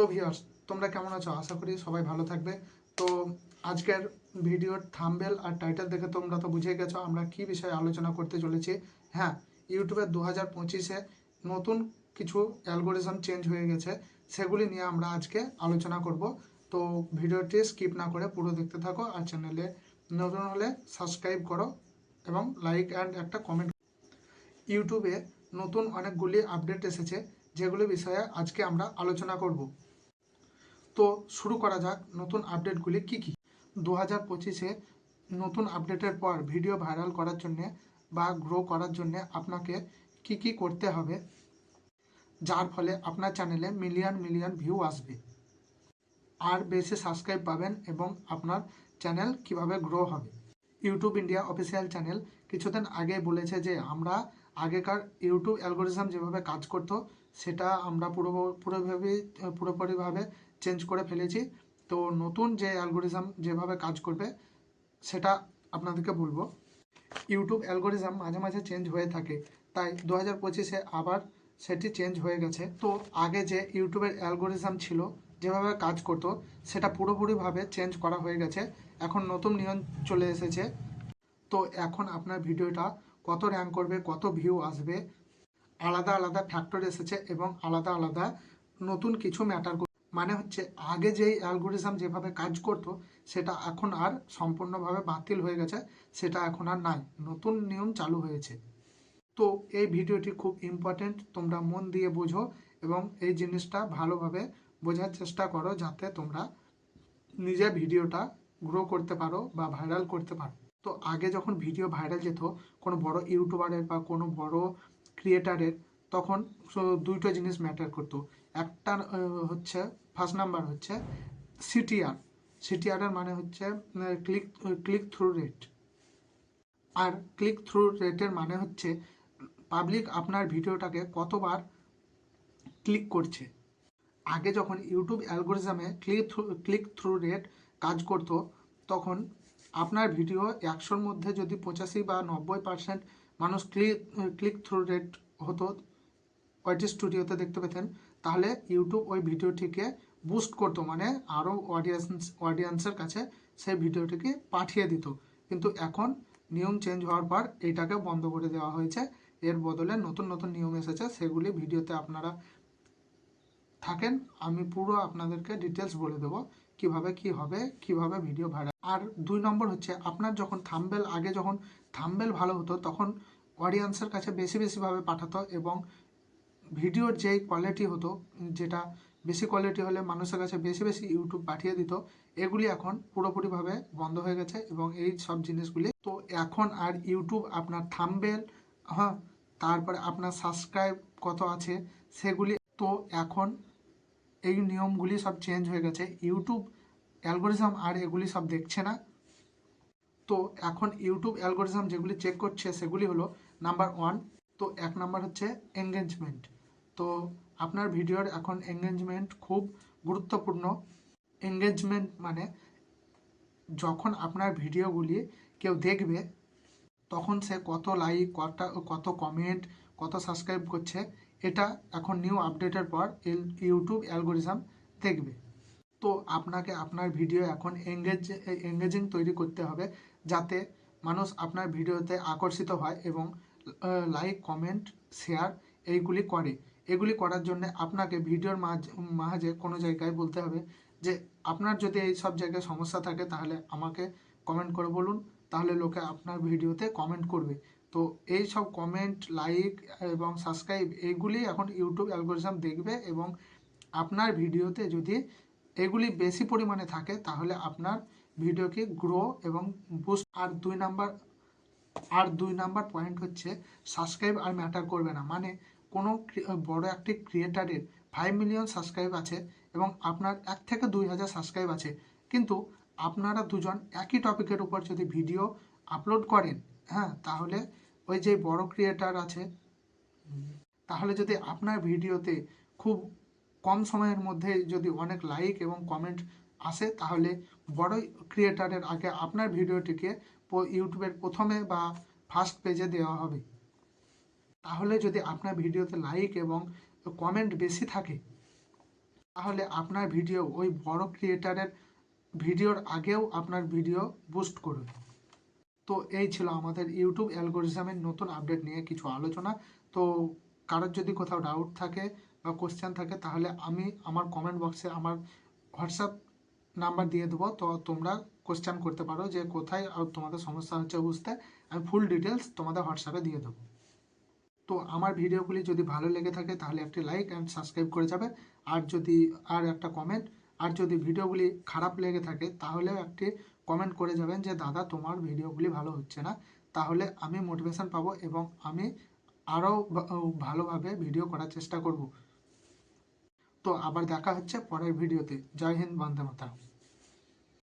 তো ভিউয়ার্স তোমরা কেমন আছো? আশা করি সবাই ভালো থাকবে। তো আজকের ভিডিওর থাম্বেল আর টাইটেল দেখে তোমরা তো বুঝে গেছো আমরা কি বিষয়ে আলোচনা করতে চলেছি। হ্যাঁ ইউটিউবে দু হাজার পঁচিশে নতুন কিছু অ্যালগোরিজম চেঞ্জ হয়ে গেছে, সেগুলি নিয়ে আমরা আজকে আলোচনা করব। তো ভিডিওটি স্কিপ না করে পুরো দেখতে থাকো আর চ্যানেলে নতুন হলে সাবস্ক্রাইব করো এবং লাইক অ্যান্ড একটা কমেন্ট ইউটিউবে নতুন অনেকগুলি আপডেট এসেছে, যেগুলি বিষয়ে আজকে আমরা আলোচনা করব। তো শুরু করা যাক নতুন আপডেটগুলি কি কি? দু হাজার পঁচিশে নতুন আপডেটের পর ভিডিও ভাইরাল করার জন্যে বা গ্রো করার জন্যে আপনাকে কি কি করতে হবে? যার ফলে আপনার চ্যানেলে মিলিয়ন মিলিয়ন ভিউ আসবে। আর বেশি সাবস্ক্রাইব পাবেন এবং আপনার চ্যানেল কীভাবে গ্রো হবে। ইউটিউব ইন্ডিয়া অফিসিয়াল চ্যানেল কিছুদিন আগে বলেছে যে আমরা আগেকার ইউটিউব অ্যালগোরিজম যেভাবে কাজ করতো, সেটা আমরা পুরো পুরোভাবে পুরোপুরিভাবে চেঞ্জ করে ফেলেছি। তো নতুন যে অ্যালগোরিজম যেভাবে কাজ করবে, সেটা আপনাদেরকে বলব। ইউটিউব অ্যালগোরিজম মাঝে মাঝে চেঞ্জ হয়ে থাকে। তাই দু হাজার পঁচিশে আবার সেটি চেঞ্জ হয়ে গেছে। তো আগে যে ইউটিউবের অ্যালগোরিজম ছিল, যেভাবে কাজ করতো, সেটা পুরোপুরিভাবে চেঞ্জ করা হয়ে গেছে। এখন নতুন নিয়ম চলে এসেছে। তো এখন আপনার ভিডিওটা কত র্যাঙ্ক করবে, কত ভিউ আসবে, আলাদা আলাদা ফ্যাক্টর এসেছে এবং আলাদা আলাদা নতুন কিছু ম্যাটার মানে হচ্ছে আগে যেই অ্যালগোরিজম যেভাবে কাজ করতো, সেটা এখন আর সম্পূর্ণভাবে বাতিল হয়ে গেছে, সেটা এখন আর নাই। নতুন নিয়ম চালু হয়েছে। তো এই ভিডিওটি খুব ইম্পর্টেন্ট তোমরা মন দিয়ে বোঝো এবং এই জিনিসটা ভালোভাবে বোঝার চেষ্টা করো যাতে তোমরা নিজে ভিডিওটা গ্রো করতে পারো বা ভাইরাল করতে পারো। তো আগে যখন ভিডিও ভাইরাল যেত, কোনো বড় ইউটিউবারের বা কোনো বড় ক্রিয়েটারের তখন দুইটো জিনিস ম্যাটার করতো। একটা হচ্ছে ফার্স্ট নাম্বার হচ্ছে সিটিআর সিটিআরের মানে হচ্ছে ক্লিক ক্লিক থ্রু রেট আর ক্লিক থ্রু রেটের মানে হচ্ছে পাবলিক আপনার ভিডিওটাকে কতবার ক্লিক করছে। আগে যখন YouTube অ্যালগোরিজমে click through click through rate কাজ করতো, তখন আপনার ভিডিও একশোর মধ্যে যদি পঁচাশি বা নব্বই পার্সেন্ট মানুষ ক্লিক ক্লিক থ্রু রেট হতো ওয়াইটি স্টুডিওতে দেখতে পেতেন। তাহলে ইউটিউব ওই ভিডিওটিকে বুস্ট করতো মানে আরও অডিয়েন্স অডিয়েন্সের কাছে সেই ভিডিওটিকে পাঠিয়ে দিত। কিন্তু এখন নিয়ম চেঞ্জ হওয়ার পর এটাকে বন্ধ করে দেওয়া হয়েছে। এর বদলে নতুন নতুন নিয়ম এসেছে, সেগুলি ভিডিওতে আপনারা থাকেন। আমি পুরো আপনাদেরকে ডিটেলস বলে দেবো, কীভাবে কি হবে, কীভাবে ভিডিও ভাইরাল আর দুই নম্বর হচ্ছে, আপনার যখন থাম্বেল আগে যখন থাম্বেল ভালো হতো, তখন অডিয়েন্সের কাছে বেশি বেশিভাবে পাঠাতো এবং ভিডিওর যেই কোয়ালিটি হতো, যেটা বেশি কোয়ালিটি হলে মানুষের কাছে বেশি বেশি ইউটিউব পাঠিয়ে দিত, এগুলি এখন পুরোপুরিভাবে বন্ধ হয়ে গেছে এবং এই সব জিনিসগুলি। তো এখন আর ইউটিউব আপনার থাম্বেল হ্যাঁ তারপরে আপনার সাবস্ক্রাইব কত আছে সেগুলি, তো এখন এই নিয়মগুলি সব চেঞ্জ হয়ে গেছে। ইউটিউব অ্যালগোরিজম আর এগুলি সব দেখছে না। তো এখন ইউটিউব অ্যালগোরিজম যেগুলি চেক করছে সেগুলি হলো নাম্বার ওয়ান তো এক নাম্বার হচ্ছে এঙ্গেজমেন্ট তো আপনার ভিডিওর এখন এঙ্গেজমেন্ট খুব গুরুত্বপূর্ণ। এঙ্গেজমেন্ট মানে যখন আপনার ভিডিওগুলি কেউ দেখবে, তখন সে কত লাইক কত কত কমেন্ট কত সাবস্ক্রাইব করছে, এটা এখন নিউ আপডেটের পর ইউটিউব অ্যালগোরিজম দেখবে। তো আপনাকে আপনার ভিডিও এখন এঙ্গেজ এঙ্গেজিং তৈরি করতে হবে যাতে মানুষ আপনার ভিডিওতে আকর্ষিত হয় এবং লাইক কমেন্ট শেয়ার এইগুলি করে। এগুলি করার জন্য আপনাকে ভিডিওর মাঝ কোনো জায়গায় বলতে হবে যে, আপনার যদি এই সব জায়গায় সমস্যা থাকে তাহলে আমাকে কমেন্ট করে বলুন, তাহলে লোকে আপনার ভিডিওতে কমেন্ট করবে। তো এই সব কমেন্ট লাইক এবং সাবস্ক্রাইব এইগুলি এখন ইউটিউব অ্যালগোরিজম দেখবে এবং আপনার ভিডিওতে যদি এগুলি বেশি পরিমাণে থাকে তাহলে আপনার ভিডিওকে গ্রো এবং বুস্ট আর দুই নাম্বার, আর দুই নাম্বার পয়েন্ট হচ্ছে সাবস্ক্রাইব আর ম্যাটার করবে না। মানে কোনো বড় একটি ক্রিয়েটারের ফাইভ মিলিয়ন সাবস্ক্রাইব আছে এবং আপনার এক থেকে দুই হাজার সাবস্ক্রাইব আছে। কিন্তু আপনারা দুজন একই টপিকের উপর যদি ভিডিও আপলোড করেন হ্যাঁ তাহলে ওই যে বড় ক্রিয়েটার আছে, তাহলে যদি আপনার ভিডিওতে খুব কম সময়ের মধ্যে যদি অনেক লাইক এবং কমেন্ট আসে, তাহলে বড় ক্রিয়েটারের আগে আপনার ভিডিওটিকে ইউটিউবের প্রথমে বা ফার্স্ট পেজে দেওয়া হবে। তাহলে যদি আপনার ভিডিওতে লাইক এবং কমেন্ট বেশি থাকে, তাহলে আপনার ভিডিও ওই বড় ক্রিয়েটারের ভিডিওর আগেও আপনার ভিডিও বুস্ট করবে। তো এই ছিল আমাদের ইউটিউব অ্যালগোরিজমের নতুন আপডেট নিয়ে কিছু আলোচনা। তো কারোর যদি কোথাও ডাউট থাকে বা কোশ্চেন থাকে, তাহলে আমি আমার কমেন্ট বক্সে আমার হোয়াটসঅ্যাপ নাম্বার দিয়ে দেবো। তো তোমরা কোশ্চেন করতে পারো যে কোথায় আর তোমাদের সমস্যা হচ্ছে বুঝতে। আমি ফুল ডিটেলস তোমাদের হোয়াটসঅ্যাপে দিয়ে দেবো। তো আমার ভিডিওগুলি যদি ভালো লেগে থাকে তাহলে একটি লাইক অ্যান্ড সাবস্ক্রাইব করে যাবে আর যদি, আর একটা কমেন্ট আর যদি ভিডিওগুলি খারাপ লেগে থাকে তাহলেও একটি কমেন্ট করে যাবেন যে, দাদা, তোমার ভিডিওগুলি ভালো হচ্ছে না। তাহলে আমি মোটিভেশন পাবো এবং আমি আরও ভালোভাবে ভিডিও করার চেষ্টা করব। তো আবার দেখা হচ্ছে পরের ভিডিওতে। জয় হিন্দ, বন্দে মাতা